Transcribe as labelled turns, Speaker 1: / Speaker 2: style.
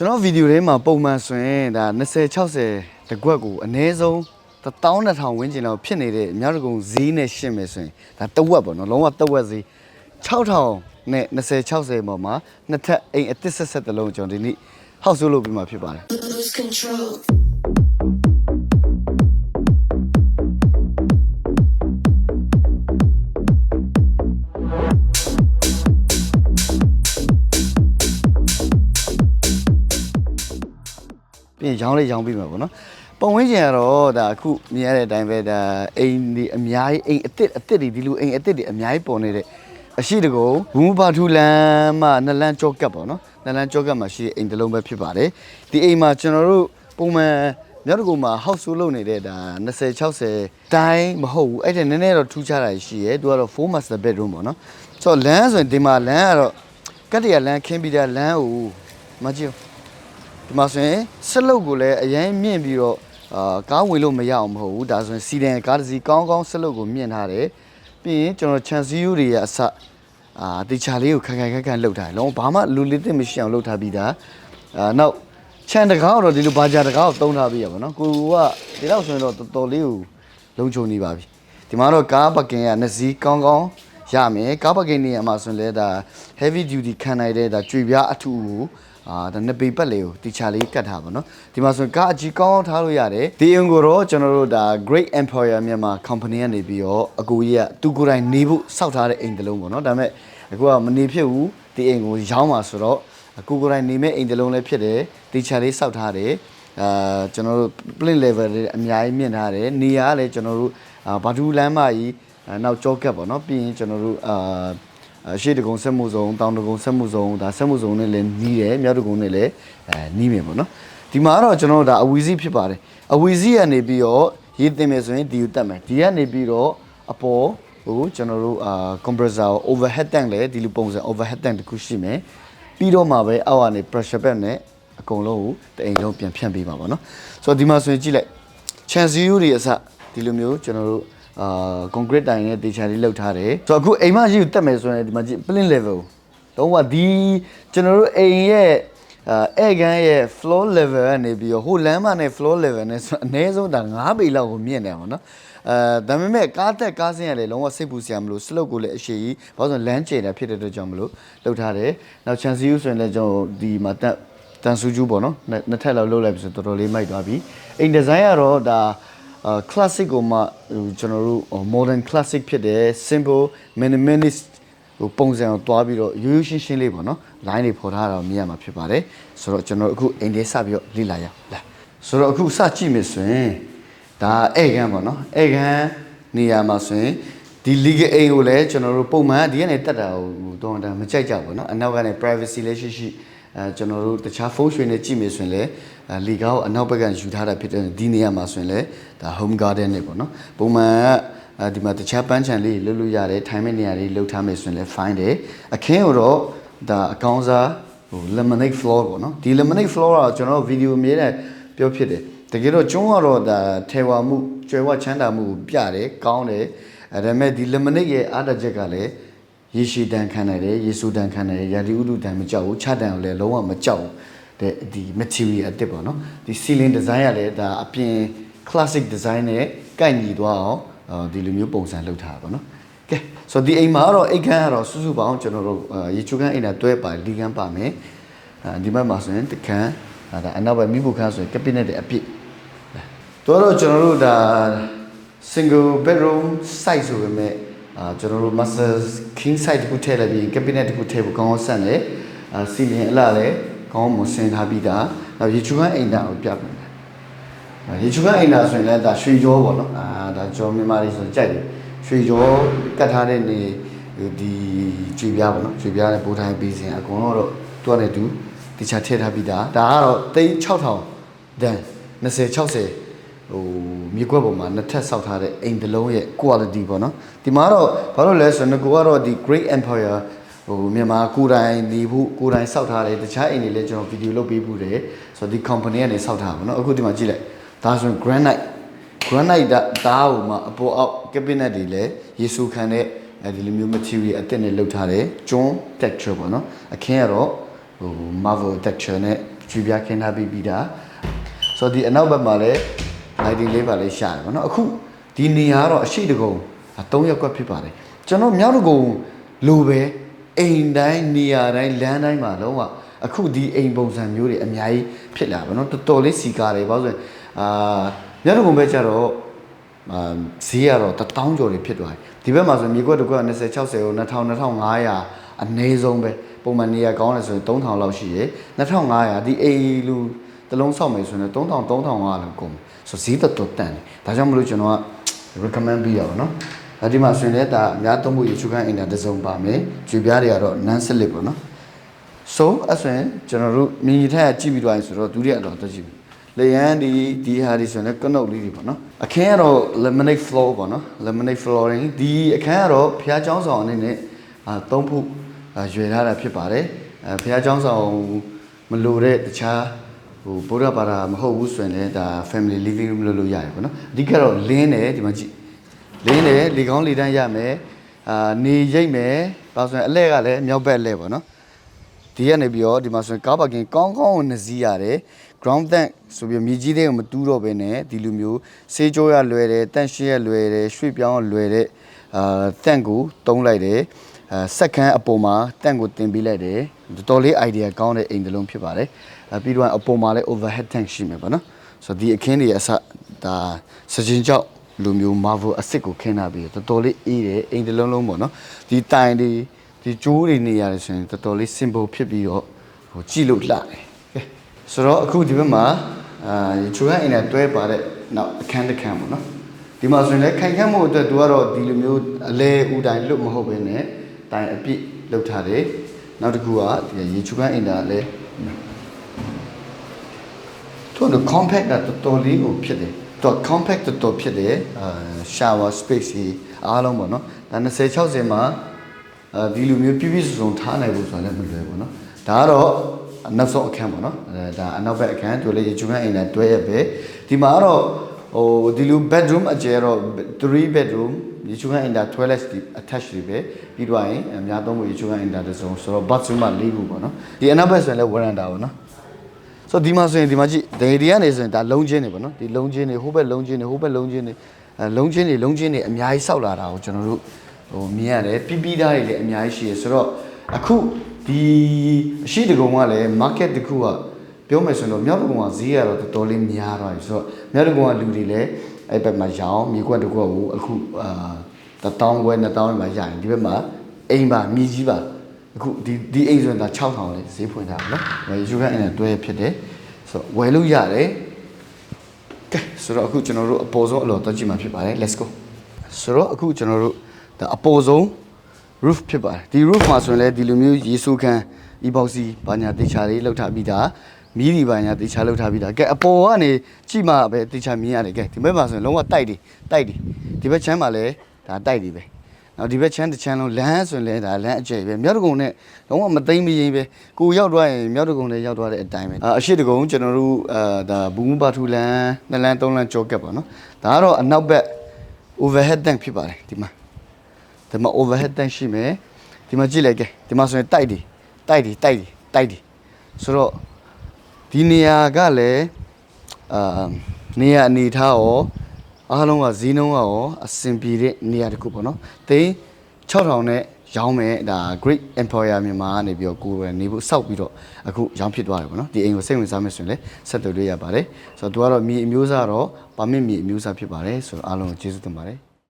Speaker 1: ကျွန်တော်ဗီဒီယိုထဲမှာပုံမှန်ဆိုရင်ဒါ20 60တကွက်ကိုအနည်းဆုံး12000ဝန်းကျင်လောက်ဖြစ်နေတဲ့အများတကုံဈေးနဲ့ရှင်းမယ်ဆိုရင်ဒါတဝက်ပေါ့နော်လုံးဝတဝက်ဈေး6000နဲ့20 60ပေါ်မှာနှစ်ထပ်အိမ်အသစ်ဆက်ဆက်တစ်လုံးကျွန်တော်ဒီနေ့ဟောက်ဆိုးလုပ်ပြီးမှဖြစ်ပါတယ် ပြီးရင်ရောင်းလေးရောင်းပြီးမှာပေါ့နော်ပုံဝင်းကျင်ကတော့ဒါအခုမြင်ရတဲ့အတိုင်းပဲဒါအိမ်ဒီအများကြီးအိမ်အစ်စ်အစ်စ်တွေဒီလိုအိမ်အစ်စ်တွေအများကြီးပေါ်နေတဲ့အရှိတကုံဘူမူပါထူလမ်းမှနလန်းကြောကပ်ပေါ့နော်နလန်းကြောကပ်မှာရှိတဲ့အိမ်တစ်လုံးပဲဖြစ်ပါတယ်ဒီအိမ်မှာကျွန်တော်တို့ပုံမှန်မြောက်တကုံမှာ house ဆိုးလုပ်နေတဲ့ဒါ20 60တိုင်းမဟုတ်ဘူးအဲ့ဒါနည်းနည်းတော့ထူးခြားတာရှိရဲသူကတော့4 master bedroom ပေါ့နော်ဆိုတော့လမ်းဆိုရင်ဒီမှာလမ်းကတော့ကတ်တရလမ်းခင်းပြီးတဲ့လမ်းကိုမကြည့်ဘူး ဒီမှာဆိုရင်ဆက်လုတ်ကိုလည်းအရင်မြင့်ပြီးတော့အာကားဝင်လို့မရအောင်မဟုတ်ဘူးဒါဆိုရင်စီဒန်ကားတစ်စီးကောင်းကောင်းဆက်လုတ်ကိုမြင့်ထားတယ်ပြီးရင်ကျွန်တော် chance view တွေရဲ့အစအာတေချာလေးကိုခက်ခက်ခက်ခက်လှုပ်ထားတယ်လုံးဝဘာမှလူလေးသိမရှိအောင်လှုပ်ထားပြီးသားအာနောက်ချန်တကားကတော့ဒီလိုဘာဂျာတကားကိုတုံးထားပြီးရပါတော့ကိုကဒီတော့ဆိုရင်တော့တော်တော်လေးကိုလုံခြုံနေပါပြီဒီမှာတော့ကားပကင်ကနှစ်စီးကောင်းကောင်းရမယ်ကားပကင်နေရာမှာဆိုရင်လည်းဒါ heavy duty ခံနိုင်တဲ့ဒါကြွေပြားအထူကို အာဒါနှစ်ပေပတ်လေးကိုတီချာလေးကတ်ထားပါတော့ဒီမှာဆိုရင်ကားအကြီးကောင်းကောင်းထားလို့ရတယ်ဒီအင်ကိုတော့ကျွန်တော်တို့ဒါ Great Empire မြန်မာ company ကနေပြီးတော့အကူကြီးကသူကိုယ်တိုင်နေဖို့စောက်ထားတဲ့အိမ်တစ်လုံးပေါ့နော်ဒါပေမဲ့အခုကမနေဖြစ်ဘူးဒီအိမ်ကိုရောင်းပါဆိုတော့အကူကိုယ်တိုင်နေမဲ့အိမ်တစ်လုံးလည်းဖြစ်တယ်တီချာလေးစောက်ထားတယ်အာကျွန်တော်တို့ plane level လေးအများကြီးမြင့်ထားတယ်နေရာကလည်းကျွန်တော်တို့အာဘာဒူလမ်းမကြီးအာနောက်ကြောကက်ပေါ့နော်ပြီးရင်ကျွန်တော်တို့အာအ ရှိတကုံဆက်မှုစုံတောင်တကုံဆက်မှုစုံဒါဆက်မှုစုံနဲ့လည်းနီးတယ်မြောက်တကုံနဲ့လည်းအဲနီးမယ်ပေါ့နော်ဒီမှာကတော့ကျွန်တော်တို့ဒါအဝီစီဖြစ်ပါတယ်အဝီစီကနေပြီးတော့ရေးတင်မယ်ဆိုရင်ဒီကိုတက်မယ်ဒီကနေပြီးတော့အပေါ်ဟိုကျွန်တော်တို့အာ compressor ကို overhead tank လည်းဒီလိုပုံစံ overhead tank တစ်ခုရှိမယ်ပြီးတော့မှပဲအောက်ကနေ pressure pad နဲ့အကုန်လုံးကိုတအိမ်လုံးပြန်ဖြန့်ပေးပါပါနော်ဆိုတော့ဒီမှာဆိုရင်ကြည့်လိုက် chance view တွေအစဒီလိုမျိုးကျွန်တော်တို့ အာ concrete တိုင်နဲ့တေချာလေးလောက်ထားတယ်ဆိုတော့အခုအိမ်မရှိကိုတက်မယ်ဆိုရင်ဒီမှာကြည့် plane level တော့ကဒီကျွန်တော်တို့အိမ်ရဲ့အာအဲကန်ရဲ့ floor level ကနေပြီးတော့ဟိုလမ်းမနဲ့ floor level နဲ့ဆိုအနည်းဆုံးဒါ9ပေလောက်ကိုမြင့်နေအောင်နော်အဲဒါပေမဲ့ကားတက်ကားဆင်းရလေလုံးဝစိတ်ပူစရာမလို slope ကိုလည်းအရှိကြီးဘာလို့လဲဆိုလမ်းကျယ်တာဖြစ်တဲ့အတွက်ကြောင့်မလို့လောက်ထားတယ်နောက် chance view ဆိုရင်လည်းကျွန်တော်ဒီမှာတက်တန်ဆူကျူးပေါ့နော်နှစ်နှစ်ထပ်လောက်လှုပ်လိုက်ပြီဆိုတော်တော်လေးမိုက်သွားပြီအိမ်ဒီဇိုင်းကတော့ဒါအာ classic ကိုမှဟိုကျွန်တော်တို့ modern classic ဖြစ်တယ် simple minimalist ဟိုပုံစံကိုတွားပြီးတော့ရိုးရိုးရှင်းရှင်းလေးပေါ့နော် line တွေဖော်ထားတာကိုမြင်ရမှာဖြစ်ပါတယ်ဆိုတော့ကျွန်တော်အခုအိမ်ထဲစပြီးတော့လေ့လာရအောင်လာဆိုတော့အခုစကြည့်မယ်ဆိုရင်ဒါဧကန်ပေါ့နော်ဧကန်နေရာမှာဆိုရင်ဒီ legal အိမ်ကိုလည်းကျွန်တော်တို့ပုံမှန်ဒီကနေတက်တာဟိုတော့တာမကြိုက်ကြဘူးเนาะအနောက်ကနေ privacy လည်းရှိရှိ အဲကျွန်တော်တို့တခြားဖုန်းရွှေနဲ့ကြည့်မယ်ဆိုရင်လည်းအဲလီကာကိုအနောက်ဘက်ကယူထားတာဖြစ်တဲ့ဒီနေရာမှာဆိုရင်လည်းဒါ home garden နဲ့ပေါ့နော်ပုံမှန်ကအဲဒီမှာတခြားပန်းချန်လေးလှုပ်လို့ရတယ်ထိုင်မဲ့နေရာလေးလှုပ်ထားမယ်ဆိုရင်လည်း fine တယ်အခင်းကိုတော့ဒါအကောင်းစားဟို lemonade floor ပေါ့နော်ဒီ lemonade floor ကကျွန်တော်ဗီဒီယိုအမြဲတမ်းပြောဖြစ်တယ်တကယ်တော့ကျွန်းကတော့ဒါထေဝါမှုကျွဲဝချမ်းသာမှုကိုပြတယ်ကောင်းတယ်အဲဒါပေမဲ့ဒီ lemonade ရဲ့အားတချက်ကလည်း ရေရှည်တန်ခံနိုင်တယ်ရေဆူတန်ခံနိုင်တယ်ရာသီဥတုတန်မကြောက်ဘူးခြားတန်ကိုလည်းလုံးဝမကြောက်ဘူးတဲ့ဒီ material အစ်စ်ပေါ့နော်ဒီ ceiling design ကလည်းဒါအပြင် classic design နဲ့ကိုက်ညီသွားအောင်အာဒီလိုမျိုးပုံစံလုပ်ထားတာပေါ့နော်ကဲဆိုတော့ဒီအိမ်မှာကတော့အိတ်ခမ်းကတော့စုစုပေါင်းကျွန်တော်တို့အာရေချိုးခမ်းအိမ်သာတွဲပါလီခမ်းပါမယ်အာဒီဘက်မှာဆိုရင်တခမ်းအာဒါအနောက်ဘက်မိဖို့ခမ်းဆိုရင် cabinet တွေအပြည့်တော်တော့ကျွန်တော်တို့ဒါ single bedroom size ဆိုပေမဲ့ အာကျွန်တော်တို့ master king size တခုထည့်လိုက်ပြီး cabinet တခုထည့်ဖို့ကောင်းအောင်ဆန့်တယ်အာစီလင်အလားလည်းကောင်းမွန်ဆင်ထားပြီးသားနောက်ရေချူကန်းအိမ်သားကိုပြမယ်အာရေချူကန်းအိမ်သားဆိုရင်လည်းဒါရွှေကြောပေါ့နော်အာဒါကြောမြန်မာလေးဆိုကြိုက်တယ်ရွှေကြောကတ်ထားတဲ့နေဒီကြွေပြားပေါ့နော်ကြွေပြားနဲ့ပိုးထိုင်းပြီးစဉ်အကုန်လုံးတော့တွန်းနေတူတခြားထည့်ထားပြီးသားဒါကတော့သိန်း6000ဒန်20 60 ဟိုမြေကွက်ပေါ်မှာနှစ်ထပ်ဆောက်ထားတဲ့အိမ်တစ်လုံးရဲ့ quality ပေါ့နော်ဒီမှာတော့ဘာလို့လဲဆိုတော့ကိုကတော့ဒီ Great Empire ဟိုမြန်မာကိုယ်တိုင်နေဖို့ကိုယ်တိုင်ဆောက်ထားတယ်တခြားအိမ်တွေလည်းကျွန်တော်ဗီဒီယိုလုပ်ပေးဖို့တယ်ဆိုတော့ဒီ company ကနေဆောက်ထားပါတော့အခုဒီမှာကြည့်လိုက်ဒါဆိုရင် granite granite ဒါဒါဟိုမှာအပေါ်အောက် cabinet တွေလည်းရေဆူခံတဲ့အဲဒီလိုမျိုး material အသစ်နဲ့လုပ်ထားတယ်ကျွန်း texture ပေါ့နော်အခင်းကတော့ဟို marble texture နဲ့ကြွေပြားခင်းထားပြီးပြီးတာဆိုတော့ဒီအနောက်ဘက်မှာလည်း lighting လေးပါလေးရှာတယ်ဗောနော်အခုဒီနေရာကတော့အရှိတကုံ3ရက်ကွက်ဖြစ်ပါတယ်ကျွန်တော်မြောက်တကုံလိုပဲအိမ်တိုင်းနေရာတိုင်းလမ်းတိုင်းမှာလုံးဝအခုဒီအိမ်ပုံစံမျိုးတွေအများကြီးဖြစ်လာဗောနော်တော်တော်လေးစီကားတယ်ဘာလို့လဲဆိုရင်အာမြောက်တကုံပဲကြတော့အာဈေးကတော့တထောင်ကျော်တွေဖြစ်သွားတယ်ဒီဘက်မှာဆိုမြေကွက်တစ်ကွက်20 60ကို2000 2500အနည်းဆုံးပဲပုံမှန်နေရကောင်းတယ်ဆိုရင်3000လောက်ရှိရယ်2500ဒီအိမ်လူ တစ်လုံးဆောက်မယ်ဆိုရင်3000 3500လောက်ကုန်တယ်ဆိုဈေးတော်တော်တန်တယ်ဒါကြောင့်မလို့ကျွန်တော်က recommend ပေးရပါတော့အဲဒီမှာဆိုရင်လည်းဒါအများသုံးဖို့ရချူကန်အင်တာတစ်စုံပါမယ်ကြွေပြားတွေကတော့ non slip ပေါ့နော် so အဲ့ဆိုရင်ကျွန်တော်တို့မြင်ရထက်ကြည့်ပြီးသွားရင်ဆိုတော့ဒုတိယတော့တက်ကြည့်ပြီလေရန်ဒီဒီဟာဒီဆိုရင်လည်းကနုတ်လေးတွေပေါ့နော်အခင်းကတော့ laminate floor ပေါ့နော် laminate flooring ဒီအခန်းကတော့ဖျားချောင်းဆောင်အနေနဲ့အာသုံးဖို့အာရွယ်ထားတာဖြစ်ပါတယ်အဲဖျားချောင်းဆောင်မလိုတဲ့တခြား ဟိုဗုဒ္ဓဘာသာမဟုတ်ဘူးဆိုရင်လည်းဒါ family living room လို့လို့ရတယ်ပေါ့နော်အဓိကတော့လင်းတယ်ဒီမှာကြည့်လင်းတယ်လေကောင်းလေတန်းရမယ်အာနေရိတ်မယ်ဒါဆိုရင်အလဲကလည်းမြောက်ဘက်အလဲပေါ့နော်ဒီကနေပြီးတော့ဒီမှာဆိုရင်ကားပါကင်ကောင်းကောင်းကိုနှစီးရတယ် ground tank ဆိုပြီးမြေကြီးတွေကိုမတူးတော့ဘဲနဲ့ဒီလိုမျိုးဆေးကြောရလွယ်တယ်တန့်ရှင်းရလွယ်တယ်ရွှေ့ပြောင်းရလွယ်တဲ့အာတန့်ကိုတုံးလိုက်တယ်အာစက္ကန့်အပေါ်မှာတန့်ကိုတင်ပေးလိုက်တယ်တော်တော်လေး idea ကောင်းတဲ့အိမ်တစ်လုံးဖြစ်ပါတယ်အာ ပြီးတော့အပေါ်မှာလည်း overhead tank ရှိမယ်ပေါ့နော်ဆိုတော့ဒီအခင်းတွေအစဒါစကြင်ကြောက်လူမျိုး Marvel အစ်စ်ကိုခင်းထားပြီးတော်တော်လေးအေးတယ်အိမ်တစ်လုံးလုံးပေါ့နော်ဒီတိုင်တွေဒီကျိုးတွေနေရတယ်ဆိုရင်တော်တော်လေး simple ဖြစ်ပြီးတော့ဟိုကြည့်လို့လှတယ်ကဲဆိုတော့အခုဒီဘက်မှာအာချူရအိမ်နဲ့တွဲပါတဲ့နောက်အခန်းတစ်ခန်းပေါ့နော်ဒီမှာဆိုရင်လည်းခိုင်ခန့်မှုအတွက်သူကတော့ဒီလိုမျိုးအလဲဦးတိုင်းလွတ်မဟုတ်ဘဲနဲ့တိုင်အပြည့်လောက်ထားတယ်နောက်တစ်ခုကဒီရေချူခန်းအိမ်တာလည်း သူက compact ကတော်တော်လေးကိုဖြစ်တယ်သူက compact တော်တော်ဖြစ်တယ်အာ shower space ကြီးအားလုံးပေါ့နော်ဒါ20 60မှာအာဒီလိုမျိုးပြည့်ပြည့်စုံစုံထားနိုင်ဖို့ဆိုတာလည်းမလွယ်ဘူးနော်ဒါကတော့နောက်ဆုံးအခန်းပေါ့နော်အဲဒါအနောက်ဘက်အခန်းသူလည်းရေချူခန်းအိမ်နဲ့တွဲရပဲဒီမှာကတော့ဟိုဒီလို bedroom အကျယ်တော့3 bedroom ရေချူခန်းအိမ်ဒါ toilet ဒီ attach တွေပဲပြီးတော့ရင်အများသုံးဖို့ရေချူခန်းအိမ်ဒါတစ်စုံဆိုတော့ bathroom မှာ၄ခုပေါ့နော်ဒီအနောက်ဘက်ဆိုရင်လည်း veranda ပေါ့နော် ဆိုတော့ဒီမှာဆိုရင်ဒီမှာကြည့်ဒေဒီကနေဆိုရင်ဒါလုံးချင်းနေပေါ့နော်ဒီလုံးချင်းနေဟိုဘက်လုံးချင်းနေဟိုဘက်လုံးချင်းနေအဲလုံးချင်းနေလုံးချင်းနေအများကြီးစောက်လာတာကိုကျွန်တော်တို့ဟိုမြင်ရတယ်ပြီးပြီးသားတွေလည်းအများကြီးရှိရဆိုတော့အခုဒီအရှိတကုံကလည်း market တစ်ခုကပြောမယ်ဆိုရင်တော့မြောက်တကုံကဈေးကတော့တော်တော်လေးများသွားပြီဆိုတော့မြောက်တကုံကလူတွေလည်းအဲ့ဘက်မှာရောင်းမြေကွက်တစ်ခုကိုအခုအာ1000ခွဲ2000မှာရရင်ဒီဘက်မှာအိမ်ပါမြေကြီးပါ အခုဒီဒီအိမ်ဆိုရင်ဒါ6000လေးဈေးဖွင့်ထားတယ်နော်။ဝယ်ယူခန့်အဲ့နဲ့တွဲဖြစ်တယ်။ဆိုတော့ဝယ်လို့ရတယ်။ကဲဆိုတော့အခုကျွန်တော်တို့အပေါ်ဆုံးအလော်တက်ကြည့်မှာဖြစ်ပါတယ် let's go ဆိုတော့အခုကျွန်တော်တို့ဒါအပေါ်ဆုံး roof ဖြစ်ပါတယ်ဒီ roof မှာဆိုရင်လည်းဒီလိုမျိုးရေဆိုးခန်း epoxy ဘာညာတေချာလေးလောက်ထားပြီးသားမီးဒီဘာညာတေချာလောက်ထားပြီးသားကဲအပေါ်ကနေကြည့်မှပဲတေချာမြင်ရတယ်ကဲဒီဘက်မှာဆိုရင်လုံးဝတိုက်တယ်တိုက်တယ်ဒီဘက်ချမ်းမှာလည်းဒါတိုက်တယ်ပဲ နောက်ဒီဘက်ချမ်းတစ်ချမ်းလုံးလမ်းဆိုရင်လည်းဒါလမ်းအကျယ်ပဲမြောက်တကုံနဲ့လုံးဝမသိမ့်မရင်ပဲကိုရောက်သွားရင်မြောက်တကုံလည်းရောက်သွားတဲ့အတိုင်းပဲအာအရှိတကုံကျွန်တော်တို့အာဒါဘူမူပါထူလမ်းနှစ်လမ်းသုံးလမ်းကြောကက်ပါနော်ဒါကတော့အနောက်ဘက် overhead tank ဖြစ်ပါတယ်ဒီမှာဒီမှာ overhead tank ရှိမယ်ဒီမှာကြည့်လိုက်ကဲဒီမှာဆိုရင်တိုက်တယ်တိုက်တယ်တိုက်တယ်တိုက်တယ်ဆိုတော့ဒီနေရာကလည်းအာနေရာအနေထားရော အားလုံးကဈေးနှုန်းကရောအဆင်ပြေတဲ့နေရာတစ်ခုပေါ့နော်။သိန်း6000နဲ့ရောင်းမယ်ဒါ Great Employer မြန်မာကနေပြီးတော့ကိုယ်ပဲနေဖို့စောက်ပြီးတော့အခုရောင်းဖြစ်သွားတယ်ပေါ့နော်။ဒီအိမ်ကိုစိတ်ဝင်စားမယ်ဆိုရင်လည်းဆက်သွယ်လို့ရပါတယ်။ဆိုတော့သူကတော့မြေအမျိုးအစားတော့ဗာမစ်မြေအမျိုးအစားဖြစ်ပါတယ်ဆိုတော့အားလုံးကိုကျေးဇူးတင်ပါတယ်။